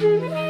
Música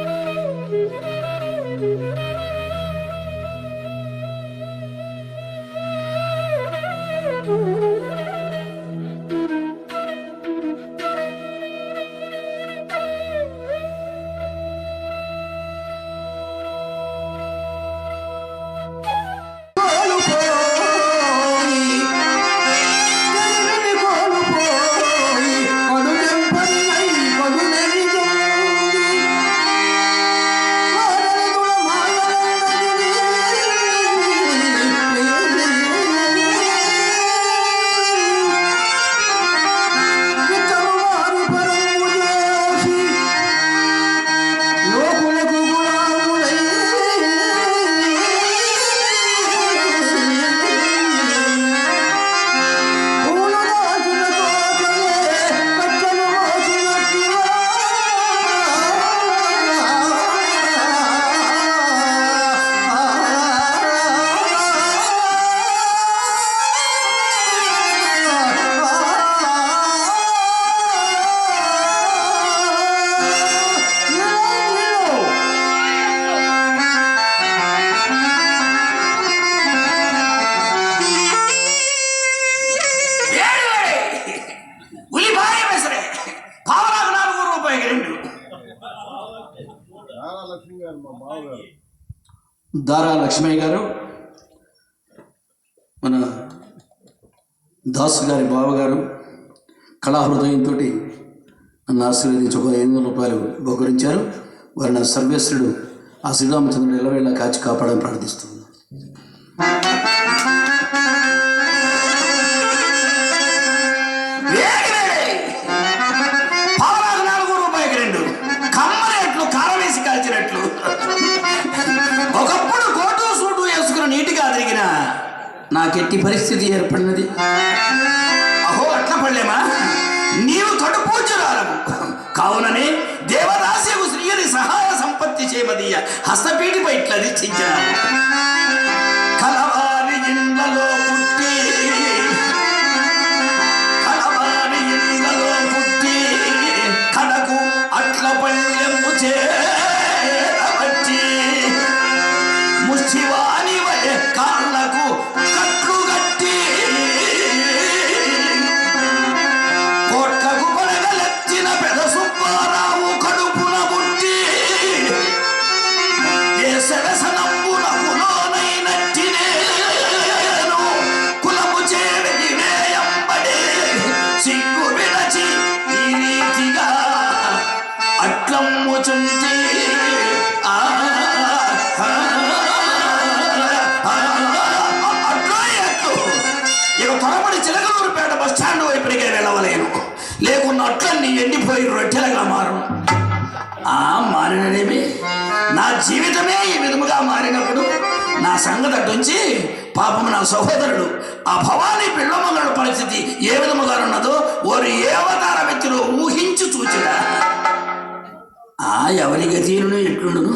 దారా లక్ష్మయ్య గారు మన దాసు గారి బావగారు కళాహృదయంతో నన్ను ఆశీర్వదించి ఒక ఎనిమిది వందల రూపాయలు బహుకరించారు. వారిని సర్వేశ్వరుడు ఆ శ్రీరామచంద్రుడు ఎల్లవేళ కాచి కాపాడని ప్రార్థిస్తున్నాను. నాకెట్టి పరిస్థితి ఏర్పడినది. అహో అట్ల పడలేమా? నీవు కడుపూచురాలవు కావుననే దేవదాస్యకు శ్రీయని సహాయ సంపత్తి చేయమదీయ హస్తపీఠిపై ఇట్లా దిచ్చించినావు కలవారి ఇండ్లలో పుట్టి కలవారి ఇండ్లలో పుట్టి కడకు అట్ల పళ్ళెము చేరబట్టి ముచ్చివా ఎండిపోయి రొట్టెలుగా మారను. ఆ మారిననేమి? నా జీవితమే ఈ విధముగా మారినప్పుడు నా సంగతి అటుంచి పాపం నా సహోదరుడు ఆ భవానీ పిల్లమంగళ పరిస్థితి ఏ విధముగా ఉన్నదో వారు ఏ అవతార వ్యక్తిలో ఊహించి చూచిరా ఆ ఎవరి గతీరును ఎట్లుండును?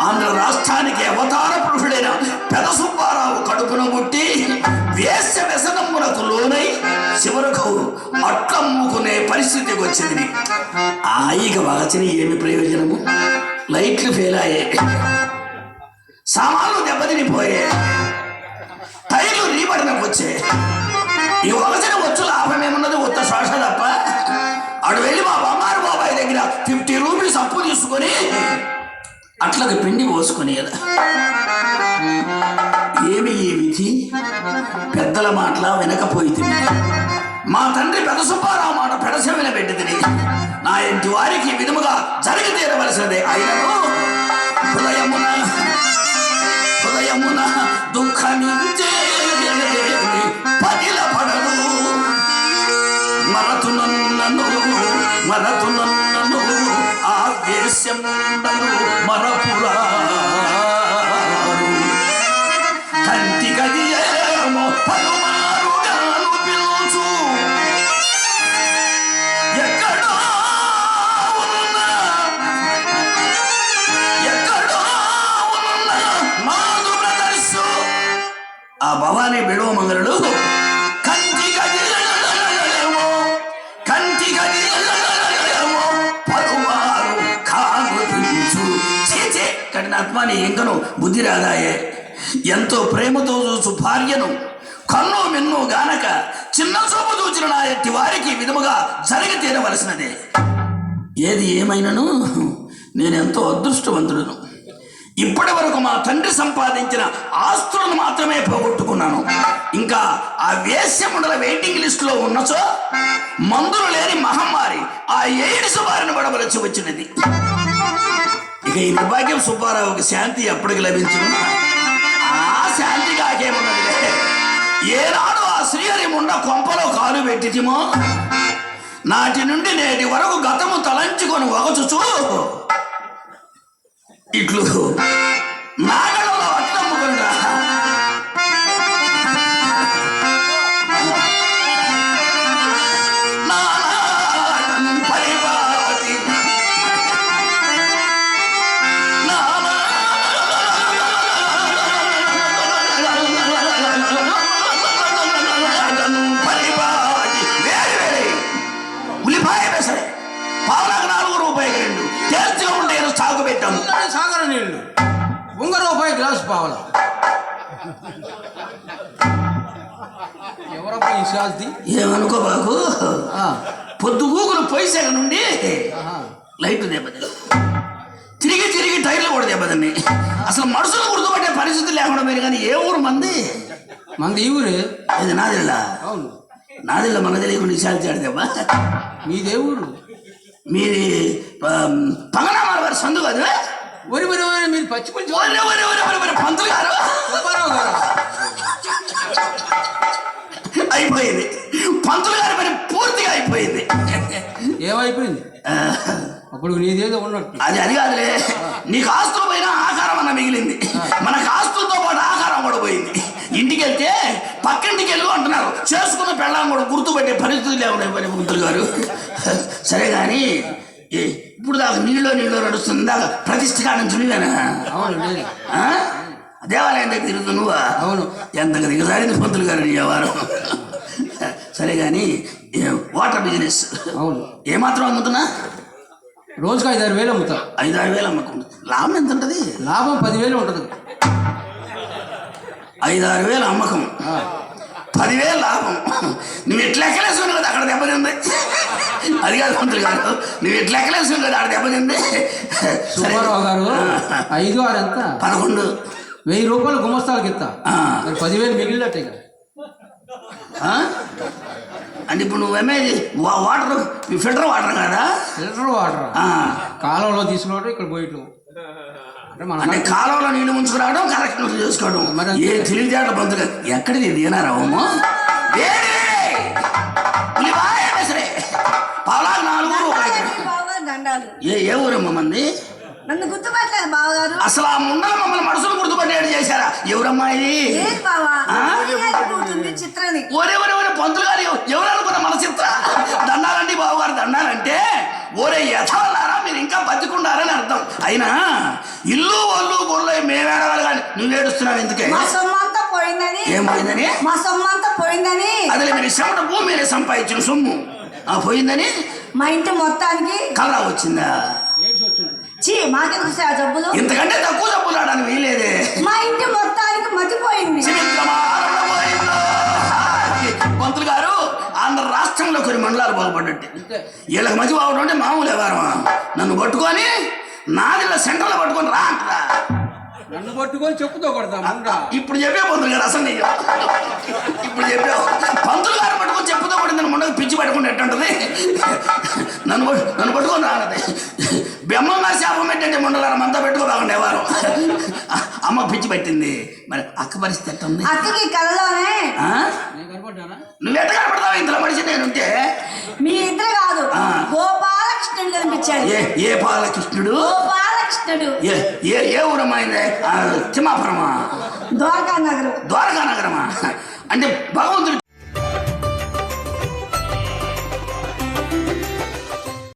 ఆంధ్ర రాష్ట్రానికి అవతార పురుషుడైన పెద సుబ్బారావు కడుపున ముట్టి వేస్య వ్యసనమునకు లోనై చివరకు అట్లమ్ముకునే పరిస్థితికి వచ్చింది. ఆయిక వాచని ఏమి ప్రయోజనము? లైట్లు ఫెయిల్ అయ్యాయి సామాన్లు దెబ్బతినిపోయే. టైర్లు రీబడినకు వచ్చే. ఈ ఒకసిన వచ్చు లాభం ఏమున్నది? ఉత్త శ్వాస తప్ప. అటు వెళ్ళి మా బొమ్మారు బాబాయ్ దగ్గర ఫిఫ్టీ రూపీస్ అప్పు తీసుకొని అట్లకి పిండి పోసుకొని ఏమి ఈ విధి? పెద్దల మాటలా వినకపోయి మా తండ్రి పెద్ద సుబ్బారావు మాట పెడసెవిన పెట్టింది నా ఇంటి వారికి విధముగా జరిగి తీరవలసినది అయినను. హృదయమున హృదయమున దుఃఖమించే పదిల పడదు మరతునన్నను మరతునన్నను ఆవేశముండను మరపురా ఆత్మాని ఇంకను బుద్ధి రాదాయే. ఎంతో ప్రేమతో చూసు భార్యను కన్ను మిన్ను గానక చిన్న చూపు చూచిన నా ఎట్టి వారికి విధముగా జరిగి తీరవలసినదే. ఏది ఏమైనను? నేనెంతో అదృష్టవంతుడును. ఇప్పటి వరకు మా తండ్రి సంపాదించిన ఆస్తులను మాత్రమే పోగొట్టుకున్నాను. ఇంకా ఆ వేశ్యముండల వెయిటింగ్ లిస్టులో ఉన్నచో మందులు లేని మహమ్మారి ఆ ఎయిడ్స్ వారిని పడవలసి వచ్చినది. ఇక ఈ నిర్భాగ్యం సుబ్బారావుకి శాంతి ఎప్పటికి లభించను ఆ శాంతి కాకేమున్నదిలే ఏనాడు ఆ శ్రీహరి ముండ కొంపలో కాలు పెట్టిటిమో నాటి నుండి నేటి వరకు గతము తలంచుకొని వగచుచు. ఇట్లు నాగడలో టేస్ట్గా ఉంటే సాగు పెట్టాము సాగర నీళ్ళు ఉంగ రూపాయి గ్లాస్ పావల. ఎవరబ్బా ఈ శాస్తి? ఏమనుకో బాకు ఆ, పొద్దుగూకులు పొయ్యిసేగ నుండి. లైట్ దెబ్బతిని తిరిగి తిరిగి టైర్లు కూడా దెబ్బతిన్నాయి. అసలు మనుషులు గుర్తుపట్టే పరిస్థితి లేకుండా మీరు కానీ ఏ ఊరు మంది? మంది ఈ ఊరే? ఇది నాదిల్లా? అవును. నాదిల్లా మన తెలియకుండా విశాల్ దెబ్బ మీదే ఊరు? మీది పంగనామాల వారి సందు కాదు ఒరి ఒరి ఒరి మీరు పచ్చి పులుసు ఒరే, ఒరే, ఒరే, ఒరే, ఒరే, పంతులు గారు. సుబ్బారావు గారు? అయిపోయింది. పంతులు గారి పని పూర్తిగా అయిపోయింది. ఏమైపోయింది? అప్పుడు నీదేదో ఉన్నట్టు. అది అది కాదులే. నీకు ఆస్తులు పోయినా ఆకారం అన్న మిగిలింది. మనకు ఆస్తులతో పాటు ఆకారం కూడా పోయింది. ఇంటికి వెళ్తే పక్కింటికి వెళ్ళు అంటున్నారు. చేసుకున్న పెళ్ళాం కూడా గుర్తుపెట్టే పరిస్థితి లేకుండా పంతులు గారు. సరే కానీ ఇప్పుడు దాకా నీళ్ళు నీళ్ళు నడుస్తుంది దాకా ప్రతిష్ట కాడించు నువ్వేనా? అవును? దేవాలయం దగ్గర తిరుగుతు నువ్వా? అవును. ఎంత దిగజారింది పంతులు గారు నీ వ్యవహారం. సరే కానీ వాటర్ బిజినెస్ అవును. ఏమాత్రం అమ్ముతున్నా? రోజుకి ఐదారు వేలు అమ్ముతా. ఐదు ఆరు వేలు అమ్మకుండా లాభం ఎంత ఉంటుంది? లాభం పదివేలు ఉంటుంది. ఐదు ఆరు వేలు అమ్మకం. పదివేలు లాభం. నువ్వు ఎట్లా ఎక్కలేసుకుని కదా అక్కడ దెబ్బతింది? అది కాదు మంత్రులు గారు. నువ్వు ఎట్లా ఎక్కలేసుకుని కదా అక్కడ దెబ్బతింది. సుబ్బారావు గారు ఐదు ఆరు ఎంత? పదకొండు. వెయ్యి రూపాయలు గుమస్తాలకు ఇస్తా పదివేలు మిగిలినట్టే? అంటే ఇప్పుడు నువ్వు వా- వాటర్ ఫిల్టర్ వాటర్ కదా? Filter water. ఆ. కాలంలో తీసుకోవడం ఇక్కడ పోయటం అంటే కాలంలో నీళ్ళు ముంచుకురావడం కరెక్ట్ చేసుకోవడం. మరి ఏ తెలివితేటల బంతులు ఎక్కడిది దీనారావము గుర్తుపట్టలేదు బావగారు. అసలు ఆ ముండల మమ్మల్ని మనసులు గుర్తుపట్టేది చేశారా? ఎవరమ్మా ఇది? ఏం బావా? ఆ? కూర్చుంది చిత్రని? ఒరే ఒరే ఒరే పంతులు గారు ఎవరు అనుకున్న మన చిత్ర దండాలండి బాబు గారు దండాలంటే? ఒరే యథాలారా మీరు ఇంకా బతికుండారని అర్థం. అయినా ఇల్లు ఒళ్ళు గొర్రెలు మేమేడవాలి కానీ నువ్వు ఏడుస్తున్నావు ఎందుకే? మా సొమ్మంతా పోయిందని. ఏమైందని మా సొమ్మంతా పోయిందని. అదిలే మీరు శ్రమణ భూమి మీద సంపాదించిన సొమ్ము. ఆ పోయిందని? మా ఇంటి మొత్తానికి కలరా వచ్చిందా? చీ మాకెందుకు ఆ జబ్బులు? ఇంతకంటే తక్కువ డబ్బులు ఆడడానికి వీలేదే మా ఇంటి మొత్తానికి మతిపోయింది. పంతులు గారు ఆంధ్ర రాష్ట్రంలో కొన్ని మండలాలు బాగుపడ్డట్టు వీళ్ళకి మధ్య బాగుంటే అంటే మామూలు వ్యవహారమా నన్ను పట్టుకొని నాదిలో సెంటర్లో పట్టుకొని రా అంటారా నన్ను పట్టుకొని చెప్పుతో కొడతా ఇప్పుడు చెప్పే పంతులు గారు అసలు నీకు ఇప్పుడు చెప్పావు పంతులు గారు పట్టుకొని చెప్పుతో పడిందని ముండకు పిచ్చి పట్టుకుంటే ఎట్టుంటది? నన్ను నన్ను పట్టుకొని రానది బెమ్మంగా శాపం పెట్టండి ముండలారా మంతా పెట్టుకోబాకండి వారు అమ్మ పిచ్చి పట్టింది. మరి అక్క పరిస్థితి అక్కకి కలలోనే. ఆ? నేను కనపడ్డానా? నువ్వు ఎట్ట కనపడతావు? ఇంతలో మనిషి నేనుంటే మీ ఇద్దరు కాదు ఆ. గోపాలకృష్ణుడు కనిపించాడు. ఏ ఏ బాలకృష్ణుడు? గోపాలకృష్ణుడు. ఏ ఏ ఏ ఊరమైంది? తిమ్మాపురమా? ద్వారకా నగరం. ద్వారకా నగరమా? అంటే భగవంతుడు